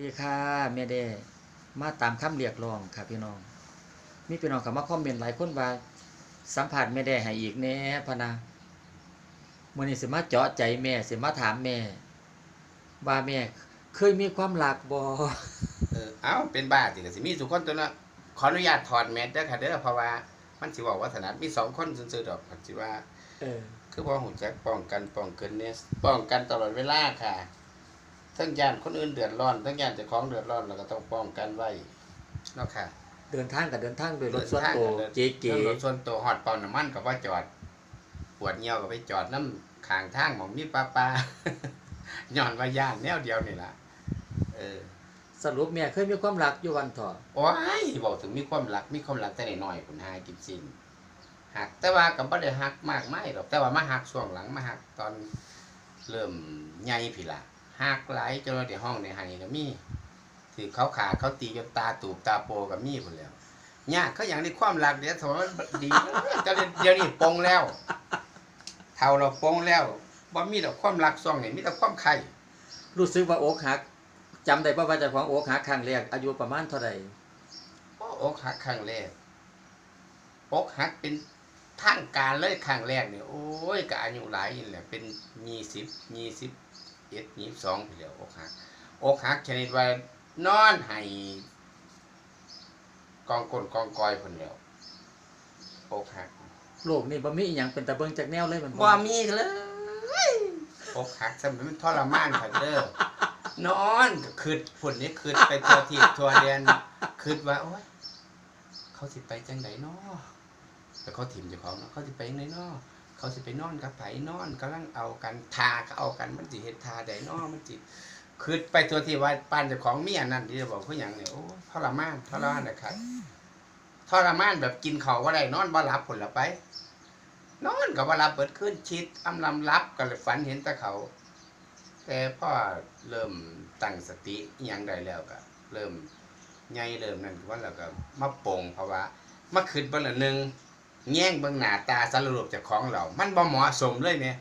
ดีค่ะแม่เด้มาตามคำเรียกร้องค่ะพี่น้อง มีพี่น้องเข้ามาคอมเมนต์หลายคนว่าสัมผัสแม่ได้ให้อีกแหน่พะนะมื้อนี้สิมาเจาะใจแม่สิมาถามแม่ว่าแม่ เคยมีความรักบ่เออเอ้าเป็นบ้าติก็สิมีสุคนตัวเนาะขออนุญาตถอดแมสเด้อค่ะเด้อเพราะว่ามันสิบอกว่าถนัดมีสองคนซื่อๆดอกก็สิว่า เออ คือว่าหูจักป้องกันป้องกันเนี่ยป้องกันตลอดเวลาค่ะ ทั้งย่านคนอื่นเดือดร้อนทั้งย่านเจ้าของเดือดร้อนเราก็ต้องป้องกันไว้เนาะค่ะเดินทางกับเดินทางโดยรถส่วนตัวเดินเก๋เดินรถส่วนตัวฮอดเป่าน้ำมันก็ว่าจอด ปวดเหี่ยวก็ไปจอดน้ำข้างทางหมองมีปลาปลาย้อนว่าย่านแนวเดียวนี่ล่ะเออๆสรุปแม่เคยมีความรักอยู่วันเถอะโอ้ยบอกถึงมีความรักมีความรักแต่น้อยๆคุณหากินซินหักแต่ว่าก็บ่ได้หักมากไม่หรอกแต่ว่ามาหักช่วงหลังมาหักตอนเริ่มใหญ่พี่ละ หักหลายจนว่าในห้องในไห้ก็มีถือเขาขาเขาตีจนตาตูบตาโปก็มีพุ่นแล้วยากเขาอย่างนี้ความรักเดี๋ยวสมมติมันดีเจ้าเดี๋ยวนี้ปลงแล้ว เท่าเราปลงแล้วบ่มีดอกความรักช่วงนี้มีแต่ความไข่รู้สึกว่าอกหักจำได้ป่าว่าเจ้าของอกหักครั้งแรกอายุประมาณเท่าใดโอ้อกหักครั้งแรกอกหักเป็นทางการเลยครั้งแรกเนี่ยโอ้ยก็อายุหลายนี่แหละเป็นยี่สิบยี่สิบ เอ็ดยี่สิบสองไปแล้วอกหักอกหักชนิดว่านอนให้กองกลนกองกอยคนเดียวอกหักโลกนี่บ่มีอีหยังเป็นตะเบิงจากแนวเลยมันว่ามีเลยอกหักสมัยมันทรมานค่ะเด้อนอนก็คืดฝุ่นนี่คืดไปทัวทีทัวเรียนคืดว่าโอ๊ยเขาสิไปจังไดเนาะแต่เขาถิ่มเจ้าของเนาะเขาสิไปจังไดเนาะ เขาสิไปนอนกับไผนอนกำลังเอากันทาก็เอากันมันสิเฮ็ดทาใดนาะมันสิคืดไปทัวที่ว่าปานเจ้าของเมีอันนั้นที่จะบอกผู้หยังเนี่ยโอ้ทรมานทรมานนะครับทรมานแบบกินเขาวบ่ได้นอนบ่หลับผลละไป นอนกับว่ารับเปิดขึ้นชิดอำลำรับก็เลยฝันเห็นต่เขา แต่พ่อเริ่มตั้งสติอย่างใดแล้วก็เริ่มใหญ่เริ่มนั่นว่าแล้วก็มาโปงเพราะว่ามาขึ้นบิ่ละหนึ่ง แง่งเบิ่งหน้าตาสารรูปจากของเรา มันบ่เหมาะสมเลยเนี่ย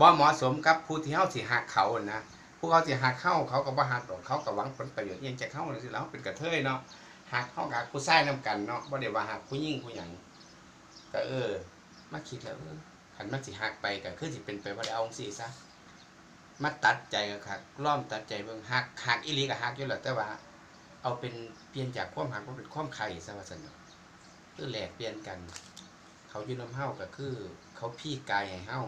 บ่เหมาะสมกับผู้ที่เฮาสิหักเขานะผู้เขาสิหักเข้าเขาก็บ่หักดอกเขาก็หวังผลประโยชน์ยังจากเขาจังซี่แล้วเป็นกระเทยเนาะหักเข้ากับผู้ชายนํกันเนาะบ่ได้ว่าหักผู้หญิงผู้หยังก็เออมาคิดแล้วขันมันสิหักไปก็คือสิเป็นไปว่าได้เอาสิซะมาตัดใจก็คักล้อมตัดใจเบิ่งหักหักอีหลีก็หักอยู่แหละแต่ว่า เอาเป็นเปลี่ยนจากความหักมาเป็นความไข่ซะว่าซั่นเนาะคือแหลกเปลี่ยนกัน เขาอยู่นำเฮาก็คือ เขาพี่กายให้เฮา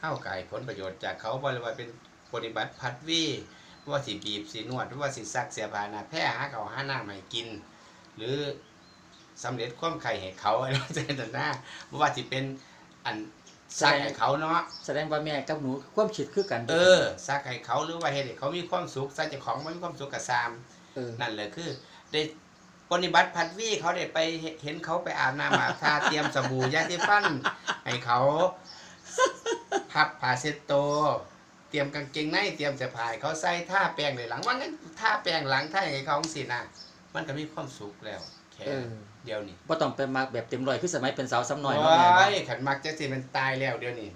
เฮากายผลประโยชน์จากเขาบ่ได้ว่าเป็นปฏิบัติพัดวีว่าสิบีบสินวดหรือว่าสิซักเสียผ้าหน้าแพร่หาเขาหาน้ำให้กิน หรือสำเร็จความไข่ให้เขาอะไรเจตนาบ่ว่าสิเป็นอันซักให้เขาเนาะแสดงว่าแม่กับหนูความคิดคือกัน เออซักให้เขาหรือว่าเฮ็ดให้เขามีความสุขซักเจ้าของบ่มีความสุขกับซามเออนั่นแหละคือ ได้ ปฏิบัติพัดวีเขาได้ไปเห็นเขาไปอาบน้ำอาบทาเตรียมสบู่ยาสีฟันให้เขาพับผ้าเช็ดโตวเตรียมกางเกงในเตรียมเสื้อผ้าให้เขาใส่ท่าแป้งเลยหลังว่างั้นท่าแป้งหลังท่าให้เขาสินะมันก็มีความสุขแล้วแค่เออเดียวนี้บ่ต้องไปมักแบบเต็มร้อยคือสมัยเป็นสาวซ้ำน้อยโอ้เนาะแม่เนาะยขันมักจะสิมันตายแล้วเดี๋ยวนี้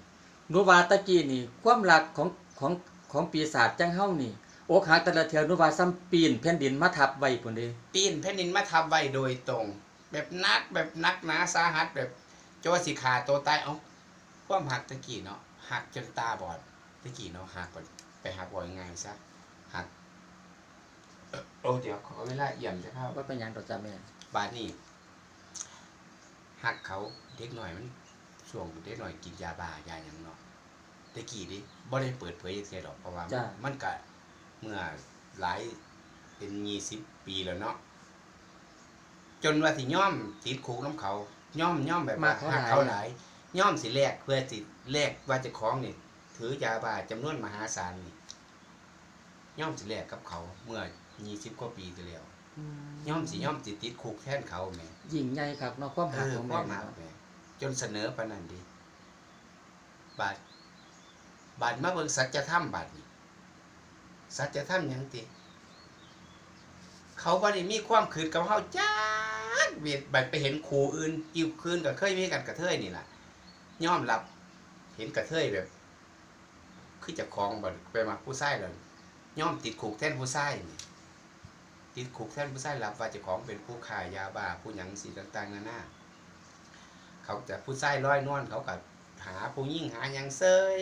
หนูว่าตะกี้นี่ ความรักของของของปีศาจจังเฮานี่ อกหักแต่ละเทื่อหนูว่าซ้ำปีนแผ่นดินมาทับไว้พุ่นเด้ปีนแผ่นดินมาทับไว้โดยตรง แบบนักแบบนักหนาสาหัสแบบโจว่าสิขาตัวตายเอ้าความหักตะกี้เนาะหักจนตาบอดตะกี้เนาะหักก่อนไปหักบ่อยไงายซะหักเอ่อโอ้เดี๋ยวขอเวลาเอี่ยมจะเข้าว่าเป็นหยังดอกจ้าแม่บาดนี้หักเขาเด็กหน่อยมันช่วงเด็กหน่อยกินยาบ้ายาอย่างเนาะตะกี้ดิบ่ได้เปิดเผยจังซี่ดอกเพราะว่าจ้ะมันก็ เมื่อหลายเป็นยี่สิบปีแล้วเนาะจนว่าสิย่อมติดคุกน้ำเขาย่อมย่อมแบบว่าหักเขาหลายย่อมสิแลกเพื่อสิแลกว่าเจะคล้าของนี่ถือยาบ้าจำนวนมหาศาลนี่ย่อมสิแลกกับเขาเมื่อยี่สิบกว่าปีที่แล้วย่อมสิย่อมสิติดคุกแทนเขาแหม่ยิ่งใหญ่ครับเนาะความเอหักอของพ่แม่อมาเนาะแหม่จนเสนอปานนั้นดิบาดบาดมาเบิ่งสัจธรรมบาดนี้ สัจธรรมหยังติ เขาบ่ได้มีความขืนกับเฮาจ้าเวียดบัดไปเห็นครูอื่นอีกคืนก็เคยมีกันกระเทยนี่ล่ะยอมรับ เห็นกระเทยแบบคือเจะคลองบ่ไปมาผู้ชายแล้วยอมติดคุกแท่นผู้ชายนี่ติดคุกแท่นผู้ชายรับว่าจ้าของเป็นผู้ขายยาบ้าผู้หยังสีต่างๆนานาเขาจะผู้ชายร้อยนวลเขาก็หาผู้ยิ่งหาหยังเซย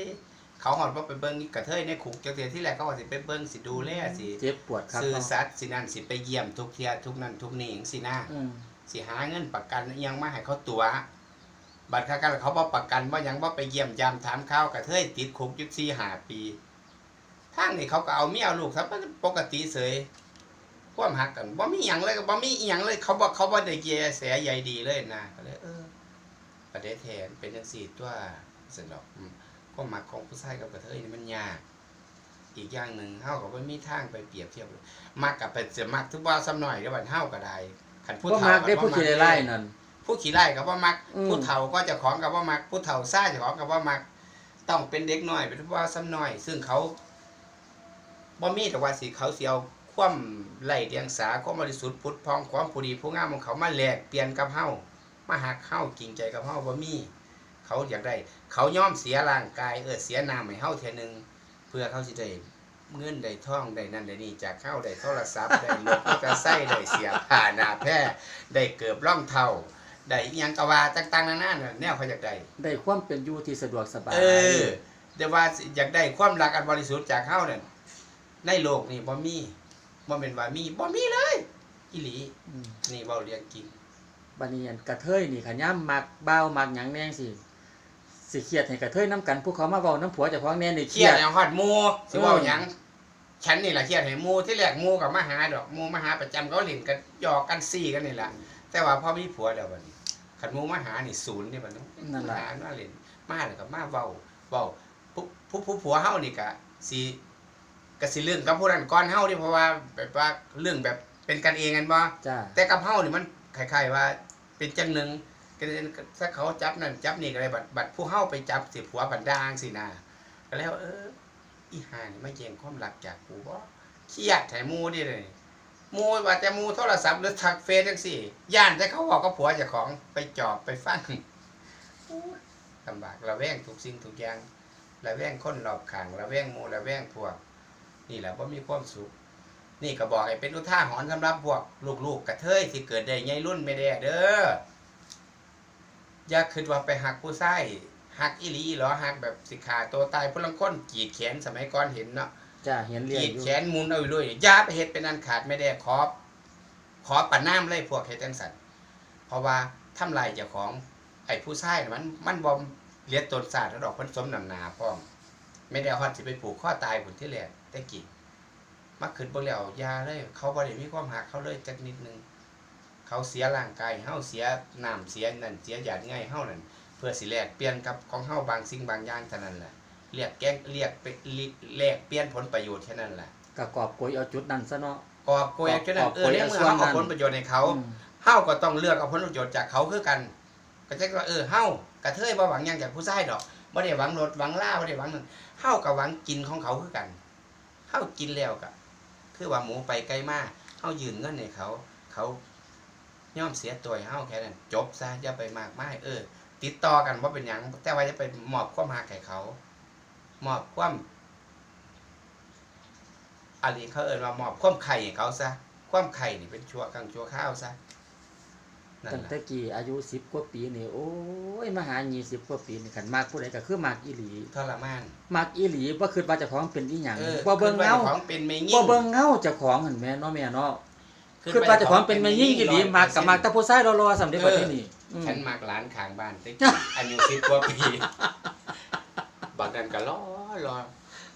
เขาหอดว่าไปเบิ้งนี่กระเทยในคุกจังเทียที่แรกเขาว่าสิไปเบิ้งสิดูแลสิเจ็บปวดครับซื้อเนาะสัตว์สินั่นสิไปเยี่ยมทุกเทียทุกนั่นทุกนี่สินะอืมสิหาเงินประกันอิหยังมาให้เขาตัว บัตรค่ากันเขาบ่ประกันว่ายังบ่ไปเยี่ยมยามถามข่าวกระเทยติดคุกอยุสี่หาปีทางนี่เขาก็เอาเมียเอาลูกครับปกติเสยความหักกันบ่มีหยังเลยก็บ่มีอีหยังเลย เขาบอกเขาบ่ได้เกยแสใยดีเลยนะก็เลย เออประเด็นแทนเป็นจังซี่ตัวสนดอกอืม ความมักของผู้ชายกับกระเทยนี่มันยากอีกอย่างหนึ่งเฮาก็บ่มีทางไปเปรียบเทียบเลยมักกับเป็นเสียมักทุกว่าซ้ำหน่อยเดี๋ยวบัดเฮาก็ได้คันผู้บ่เฒ่ามักได้บ่ผู้ขี้ไล่ๆนั่น ผู้ขี่ไล่กับว่ามัก อืม ผู้เฒ่าก็เจะของกับว่ามัก ผู้เฒ่าซ่าเจะของกับว่ามัก ต้องเป็นเด็กน้อยเป็นผู้ว่าซ้ำน้อย ซึ่งเขาบ่มีแต่ว่าสิเขาสิเอาความไล่เดียงสาความบริสุทธิ์พุทธพองความผู้ดีผู้งามของเขามาแลกเปลี่ยนกับเฮามาหักเฮากิ่งใจกับเฮาบ่มี เขาอยากได้ เขายอมเสียร่างกายเออเสียนามให้เฮาเทียหนึงเพื่อเขาสิได้เงินได้ทองได้นั่นได้นี่จากเฮาได้โทรศัพท์ได้รถมอเตอร์ไซค์ได้เสียผ้าหน้าแพร่ได้เกือบร่องเท่าได้อิหยังกะว่าต่างๆนานาน่ะแนวเขาอยากได้ได้ความเป็นอยู่ที่สะดวกสบายเออแต่ว่าสิอยากได้ความรักอันบริสุทธิ์จากเฮานั่นในโลกนี่บ่มีบ่เป็นว่ามีบ่มีเลยอีหลีมนี่เว้าเรียงจริงบัดนี้อันกระเทยนี่ขย่ำมักบ้าวมักหยังแน่งสิ สิเครียดให้กระเทยน้ำกันผู้เขามาเว้าน้ำผัวเจ้าของแน่นี่เคเครีรียยดดอย่างฮอดหมู่สิเว้าเออหยังฉันนี่ล่ะเครียดให้หมู่ที่แรกหมู่ก็มาหาดอกหมู่มาหาประจำเขาเล่นกันหยอกกันซี่กันนี่ล่ะแต่ว่าพอมีผัวแล้วบัดนี้คันหมู่มาหานี่ศูนย์นี่บัดนี้นั่นล่ะ หามาเล่นมาแล้วก็มาเว้าเว้าผู้ผู้ผู้ผัวเฮานี่ก็สิก็สิเรื่องกับผู้นั้นก่อนเฮานี่เพราะว่าแบบว่าเรื่องแบบเป็นกันเองกันบ่ จ้า แต่กับเฮานี่มันคล้ายๆว่าเป็นจังหนึงก็เลย ถ้าเขาจับนั่นจับนี่ก็เลยบัดบัดผู้เฮาไปจับสิผัวบัดดางสินะก็แล้ว เออ อีหานี่ไมาแย่งความรักจากกูบ่เครียดแถมูนี่เลยมูว่าแต่มูโทรศัพท์หรือทักเฟซจังซี่ย่านแต่เขาบอกกับผัวเจ้าของไปจอบไปฟังลำบากระแวงทุกสิ่งทุกอย่างระแวงคนรอบข้างระแวงมูระแวงพวก นี่แหละว่ามีความสุข นี่ก็บอกให้เป็นอุท่าหรณ์สำหรับพวก ลูกๆกระเทยที่เกิดได้ใหญ่รุ่นไม่ได้เด้อ อย่าคิดว่าไปหักผู้ใส่หักอีหลีเหรอหักแบบสิขาตัวตายพลังคนกรีดแขนสมัยก่อนเห็นเนาะจ้าเห็นกเรียนรีดอยู่แขนหมุนเอาอยู่ด้วยอย่าไปเฮ็ดเป็นอันขาดไม่ได้ขอขอปันน้ำเลยพวกเฮ็ดจังสันเพราะว่าทำลายเจ้าของไอ้ผู้ชายน่ะมันมันบ่เลียดตนศาสตร์แล้วดอกเพิ่นสมนำหนาพร้อม ไม่ได้ฮอดสิไปผูกข้อตายผลที่แรกแต่กี้มาขึ้นบ่แล้วอยาเลย เขาบ่ได้มีความหักเขาเลยจักนิดนึง เขาเสียร่างกายเฮาเสียน้ำเสียนั่นเสียหยาดง่ายเฮานั่นเพื่อสิแลกเปลี่ยนกับของเฮาบางสิ่งบางอย่างเท่านั้นแหละเรียกแกงเรียกไปแลกเปลี่ยนผลประโยชน์แค่นั้นแหละกะกอบโกยเอาจุดนั้นซะเนาะกอบโกยแค่นั้นเออในเมื่อเฮาเอาผลประโยชน์ให้เขาอืมเฮาก็ต้องเลือกเอาผลประโยชน์จากเขาคือกัน ก็จะว่าเออเฮากระเทยบ่หวังหยังจากผู้ชายดอกบ่ได้หวังรถหวังลาบ่ได้หวังนั่นเฮาก็หวังกินของเขาคือกันเฮากินแล้วก็คือว่าหมูไปไกลมาเฮายืนเงินให้เขา เขา ยอมเสียตัวให้เฮาแค่นั้นจบซะอย่าไปมากมายเออ ติดต่อกันว่าเป็นหยังแต่ว่าจะไปมอบความหักให้เขามอบความอะไรเขาเอ่ยว่ามอบความไข่ให้เขาซะความไข่นี่เป็นชั่วกลางชั่วข้าวซะนั่นตั้งแหละแต่กี่อายุ10กว่าปีนี่โอ้ยมาหา20กว่าปีนี่คันมากผู้ใดก็คือมากอีหลีทรมานมากอีหลีบ่คิดว่าเจ้าของเป็นอีหยังเออบ่เบิ่งเงาขึ้นไปของเป็นเมยิ่บ่งเบิ่งเงาเจ้าของหั่นแม่เนาะแม่เนาะขึ้น คือไปว่าเจ้าของเป็นแม่ยิ่งอีหลี100%มากกับมากแต่ผู้ชายรอๆสำเร็จประเทศนี้อืม ฉันมากหลานข้างบ้านตั้งแต่อายุสิบกว่าปีบักนั้นก็รอรอ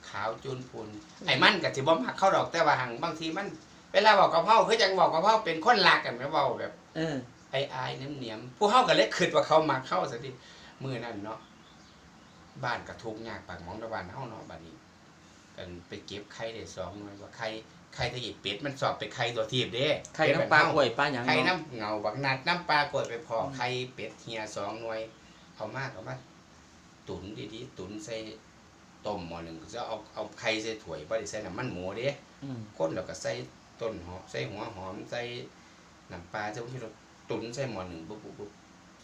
ขาวจูนพูนไอ้มันก็สิบ่มักเข้าดอกแต่ว่าหังบางทีมัน เวลาบอกกับเฮาคือจังบอกกับเฮาเป็นคนรักกันแม่เว้าแบบ เออ ไอ้อายเนียมเนียมๆผู้เฮาก็เลยคิดว่าเขามาเข้าซะดิมื้อนั้นเนาะบ้านก็ทุกข์ยากปากหมองตะวันเฮาเนาะบัดนี้กันไปเก็บไข่ได้สองหน่วยว่าไข่ ไข่ทะเยเป็ดมันสอบไปไข่ตัวทีบเด้ไข่น้ำปลากล้วยปลาหยังไข่เนาะน้ำเงาบักนัดน้ำปลากดไปพออมไข่เป็ดเฮียสองหน่วยเอามากเอามาตุนดีๆตุนใส่ต้มหม้อหนึ่งจะเอาเอาไข่ใส่ถ้วยบ่ได้ใส่น้ำมันหมูเด้อืมก้นแล้วก็ใส่ต้นหอมใส่หัวหอมใส่น้ำปลาใส่พวกที่เราตุนใส่หม้อหนึ่งปุ๊บปุ๊บปุ๊บ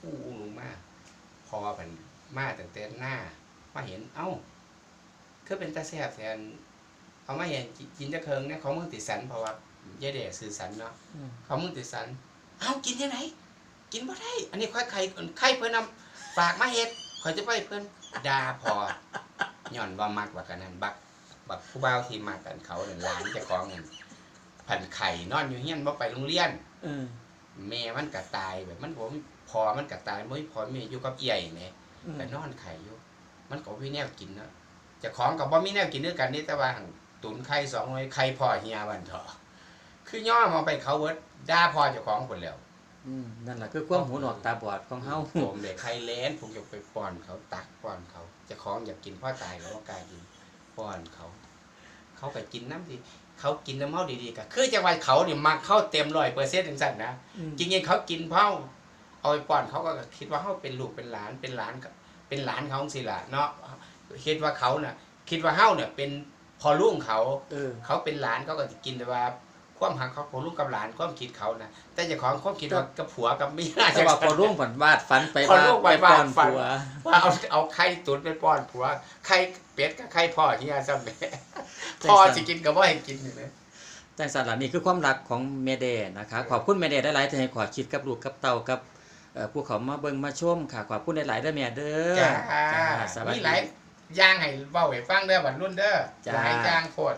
อู้ลงมาพอเป็นมาตั้งแต่หน้ามาเห็นเอ้าคือเป็นตาแซ่บแทน เอามาเห็นกินจะเคิงเนี่ยของเมืองติดสันเพราะว่ายายแด่สื่อสันเนาะอืมเขามึงสื่อสันเอากินยังไงกินบ่ได้ อันนี้ค่อยไข่ไข่เพิ่นนำฝากมาเฮ็ดข่อยจะไปเพิ่นด่าพอย้อนว่ามักว่ากันนั้นบักบักผู้บ่าวที่มากันเขาเนี่ยหลานเจ้าของนั่นพันไข่นอนอยู่เฮียนบ่ไปโรงเรียนเออแม่มันก็ตายแบบมันบ่มีพอมันก็ตายบ่มีพอแม่อยู่กับเอี่ยแหม่อืมก็นอนไข่อยู่มันก็บ่มีแนวกินเนาะเจ้าของก็บ่มีแนวกินด้วยกันนี่แต่ว่าหั่น ตุนไข่สองหน่วยไข่พ่อเฮียวันเถาะคือย่อมาไปเขาเบิดด่าพ่อเจ้าของพุ่นแล้วอืมนั่นแหละคือความหูหนวกตาบอดของเฮาผมเด็กใครเล้นผมอยากไปป้อนเขาตักป้อนเขาเจะของอยากกินพ่อตายเขาก็กล้ากินป้อนเขา เขาก็กินน้ำดีเขากินน้ำเมาดีๆก็คือจังหวัดเขาเนี่ยมักเข้าเต็มร้อยเปอร์เซ็นต์ถึงสั่นนะจริงๆเขากินเผาเอาไปป้อนเขาก็คิดว่าเขาเป็นลูกเป็นหลานเป็นหลานกับเป็นหลานเขาสิล่ะเนาะคิดว่าเขาน่ะคิดว่าเฮาเนี่ยเป็นพ อลุงเขาเออ เขาเป็นหลานเขาก็จะกินแต่ว่า ความหักเขาพอลุงกับหลานความคิดเขานะแต่เจ้าของความคิดว่ากับผัวกับเมียแต่ว่าพอรุ่งฝันวาดฝันไปพอว่ารุ่งไปวาดป้อนฝันผัว ว่าเอาเอาไข่ตุ๋นไปป้อนผัวไข่เป็ดกับไข่พ่อเฮียซ้ำแม่พ่อสิกินก็บ่ให้กินนี่นะ แต่สารนี่คือความรักของเมเดนะคะขอบคุณเมเดได้หลายๆที่ให้ขอคิดกับลูกกับเต่ากับเอ่อผู้เขามาเบิ่งมาชมค่ะ ขอบคุณหลายๆเด้อแม่เด้อจ้าจ้าสวัสมีดี หลายอ ย่างให้เว้าให้ฟังเด้อบัดรุ่นเด้อจ้า หลายอย่างโคตร